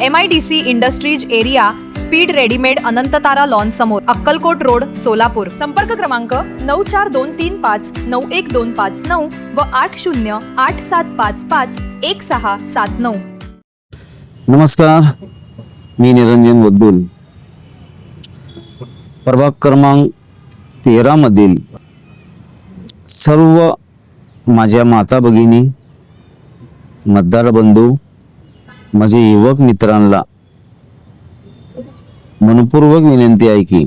M I D C industries area speed readymade Anantatara lawn समोर Akkalkot road Solapur. संपर्क क्रमांक नऊ चार दोन तीन पाच नऊ एक दोन पाच नऊ व आठ शून्य आठ सात पाच पाच एक सहा सात नऊ. नमस्कार मी निरंजन वद्दुल. प्रभाग क्रमांक तेरामधील सर्व माझ्या माता भगिनी मतदार बंधू माझे युवक मित्रांना मनपूर्वक विनंती आहे की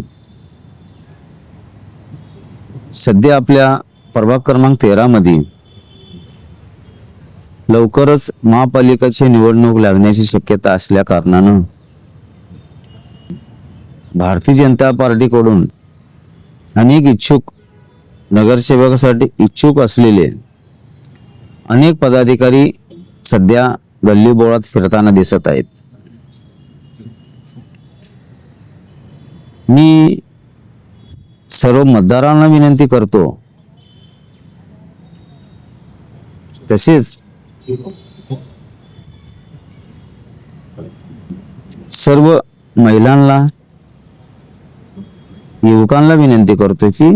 सध्या आपल्या प्रभाग क्रमांक तेरामध्ये लवकरच महापालिकेची निवडणूक लागण्याची शक्यता असल्या कारणानं भारतीय जनता पार्टीकडून अनेक इच्छुक नगरसेवकासाठी इच्छुक असलेले अनेक पदाधिकारी सध्या गल्लीबोळात फिरताना दिसत आहेत. मी सर्व मतदारांना विनंती करतो. तसेच सर्व महिलांना युवकांना विनंती करतो की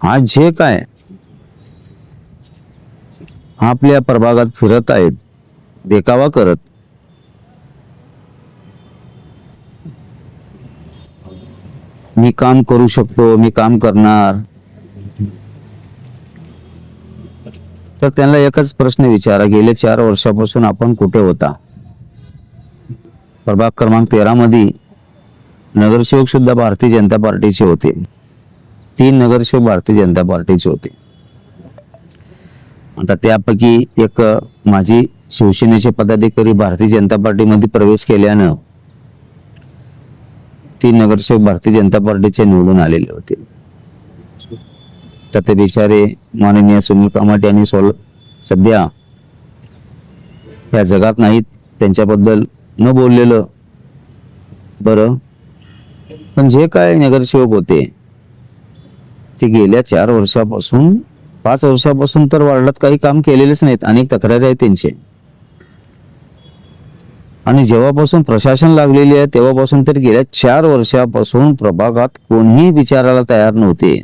आज जे काय? आपल्या प्रभागात फिरत आहेत. देखावा करत. मी काम करू शकतो मी काम करणार. तर त्यांना एकच प्रश्न विचारा गेले चार वर्षापासून आपण कुठे होता? प्रभाग क्रमांक तेरा मध्ये नगरसेवक सुद्धा भारतीय जनता पार्टीचे होते. तीन नगरसेवक भारतीय जनता पार्टीचे होते. आता त्यापैकी एक माझी शिवसेनेचे पदाधिकारी भारतीय जनता पार्टीमध्ये प्रवेश केल्यानं तीन नगरसेवक भारतीय जनता पार्टीचे निवडून आलेले होते. तर ते बिचारे माननीय सुनील कामाट यांनी सोल सध्या या जगात नाहीत त्यांच्याबद्दल न बोललेलं बरं. पण जे काय नगरसेवक होते ते गेल्या चार वर्षापासून पाच वर्षापासून तर वाढलात काही काम केलेलेच नाहीत अनेक तक्रारी आहेत त्यांचे. आणि जेव्हापासून प्रशासन लागलेले आहे तेव्हापासून तर गेल्या चार वर्षापासून प्रभागात कोणीही विचारायला तयार नव्हते.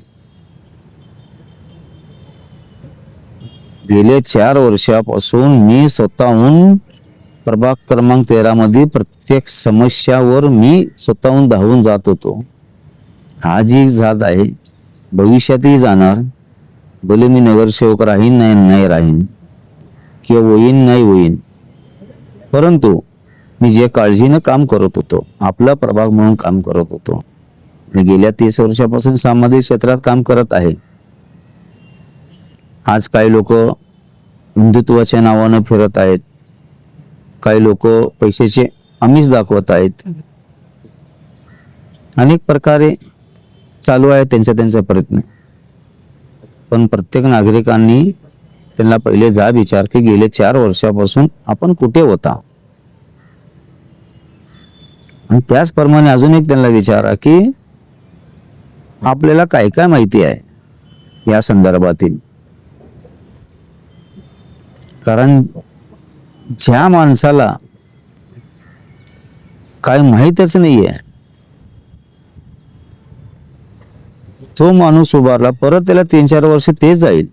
गेल्या चार वर्षापासून मी स्वतःहून प्रभाग क्रमांक तेरा मध्ये प्रत्येक समस्यावर मी स्वतःहून धावून जात होतो. हा जी जात आहे भविष्यातही जाणार. भले मी नगरसेवक राहीन नाही नाही राहीन. किंवा होईन नाही होईन. परंतु मी जे काळजीनं काम करत होतो आपला प्रभाग म्हणून काम करत होतो. मी गेल्या तीस वर्षापासून सामाजिक क्षेत्रात काम करत आहे. आज काही लोक हिंदुत्वाच्या नावानं फिरत आहेत. काही लोक पैशाचे आमिष दाखवत आहेत. अनेक प्रकारे चालू आहे त्यांचा त्यांचा प्रयत्न. पण प्रत्येक नागरिकांनी त्यांना पहिले जा विचार की गेले चार वर्षापासून आपण कुठे होता? आणि त्याचप्रमाणे अजून एक त्यांना विचारा की आपल्याला काय काय माहिती आहे या संदर्भातील? कारण ज्या माणसाला काय माहीतच आहे तो माणूस उभारला परत त्याला तीन चार वर्ष तेच जाईल.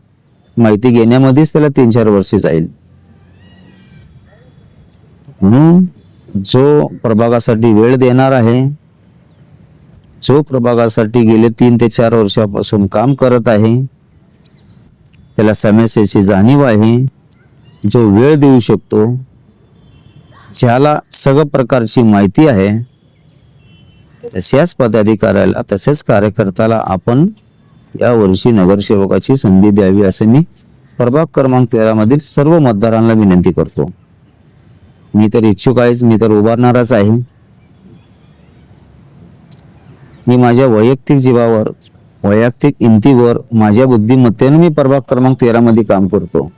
माहिती घेण्यामध्येच त्याला तीन चार वर्ष जाईल. म्हणून जो प्रभागासाठी वेळ देणार आहे जो प्रभागासाठी गेले तीन ते चार वर्षापासून काम करत आहे त्याला समस्येची जाणीव आहे जो वेळ देऊ शकतो ज्याला सगळं प्रकारची माहिती आहे तशाच पदाधिकाऱ्याला तसेच कार्यकर्त्याला आपण या वर्षी नगरसेवकाची संधी द्यावी असं मी प्रभाग क्रमांक तेरामधील सर्व मतदारांना विनंती करतो. मी तर इच्छुक आहेच मी तर उभारणारच आहे. मी माझ्या वैयक्तिक जीवावर वैयक्तिक इंतीवर माझ्या बुद्धिमत्तेने मी प्रभाग क्रमांक तेरा मध्ये काम करतो.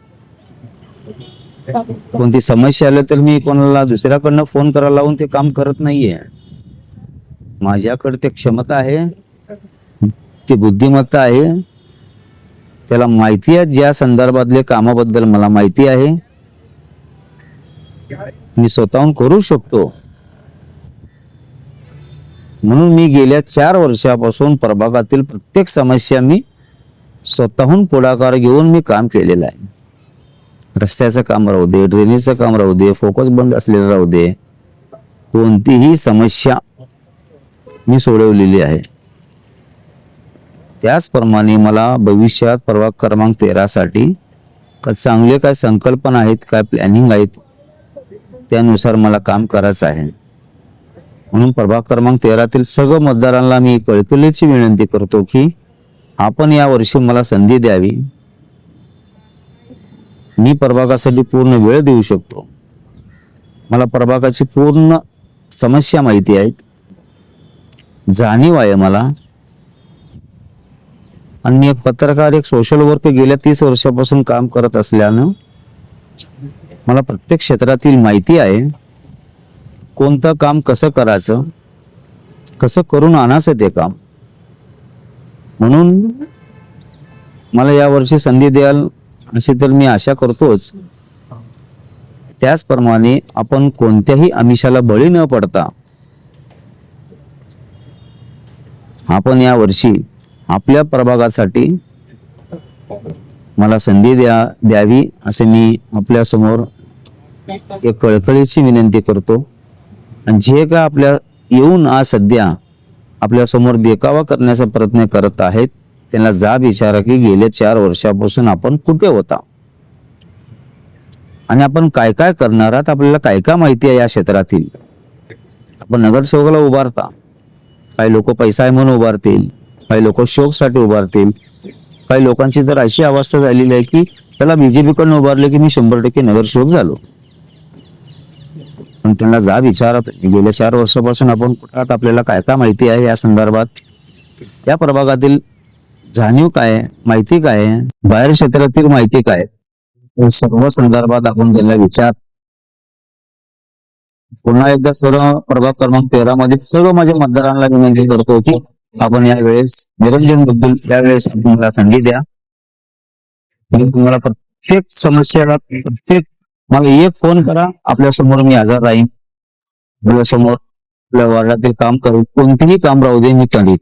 कोणती समस्या आली तर मी कोणाला दुसऱ्याकडनं फोन करायला लावून ते काम करत नाहीये. माझ्याकडे ते क्षमता आहे ती बुद्धिमत्ता आहे. त्याला माहिती आहे ज्या संदर्भातले कामाबद्दल मला माहिती आहे. मी स्वतःहून करू शकतो. म्हणून मी गेल्या चार वर्षापासून प्रभागातील प्रत्येक समस्या मी स्वतःहून पुढाकार घेऊन मी काम केलेलं आहे. रस्त्याचं काम राहू दे ड्रेनेजचं काम राहू दे फोकस बंद असलेलं राहू दे. कोणतीही समस्या मी सोडवलेली आहे. त्याचप्रमाणे मला भविष्यात प्रभाग क्रमांक तेरासाठी का चांगले काय संकल्पना आहेत काय प्लॅनिंग आहेत त्यानुसार मला काम करायचं आहे. म्हणून प्रभाग क्रमांक तेरातील सर्व मतदारांना मी कळकळीची विनंती करतो की आपण या वर्षी मला संधी द्यावी. मी प्रभागासाठी पूर्ण वेळ देऊ शकतो. मला प्रभागाची पूर्ण समस्या माहिती आहेत. जाणीव आहे मला. आणि एक पत्रकार एक सोशल वर्क गेल्या तीस वर्षापासून काम करत असल्यानं मला प्रत्येक क्षेत्रातील माहिती आहे. कोणतं काम कसं करायचं? कसं करून आणायचं ते काम? म्हणून मला यावर्षी संधी द्याल अशी तर मी आशा करतोच. त्याचप्रमाणे आपण कोणत्याही आमिषाला बळी न पडता आपण या वर्षी आपल्या प्रभागासाठी मला संधी द्या द्यावी असे मी आपल्यासमोर एक कळकळीची विनंती करतो. आणि जे काय आपल्या येऊन आज सध्या आपल्यासमोर देखावा करण्याचा प्रयत्न करत आहेत त्यांना जाब विचारा की गेल्या चार वर्षापासून आपण कुठे होता? आणि आपण काय काय करणार आहात आपल्याला काय काय माहिती आहे या क्षेत्रातील? आपण नगरसेवकाला उभारता. काही लोक पैसा आहे म्हणून उभारतील काही लोक शोकसाठी उभारतील. काही लोकांची तर अशी अवस्था झालेली आहे की त्याला बीजेपी कडून उभारले की मी शंभर टक्के नगरसेवक झालो. पण त्यांना जा विचारत गेल्या चार वर्षापासून आपण कुठं आपल्याला काय काय माहिती आहे या संदर्भात? या प्रभागातील जाणीव काय माहिती काय बाहेर क्षेत्रातील माहिती काय सर्व संदर्भात आपण त्यांना विचार. पुन्हा एकदा सर्व प्रभाग क्रमांक तेरा मध्ये सर्व माझ्या मतदारांना विनंती करतो की आपण या वेळेस निरंजनबद्दल यावेळेस मला संधी द्या. तुम्हाला प्रत्येक समस्याला प्रत्येक मग एक फोन करा आपल्यासमोर मी हजर राहीन. आपल्यासमोर आपल्या वार्डातील काम करू. कोणतेही काम राहू दे मी करीन.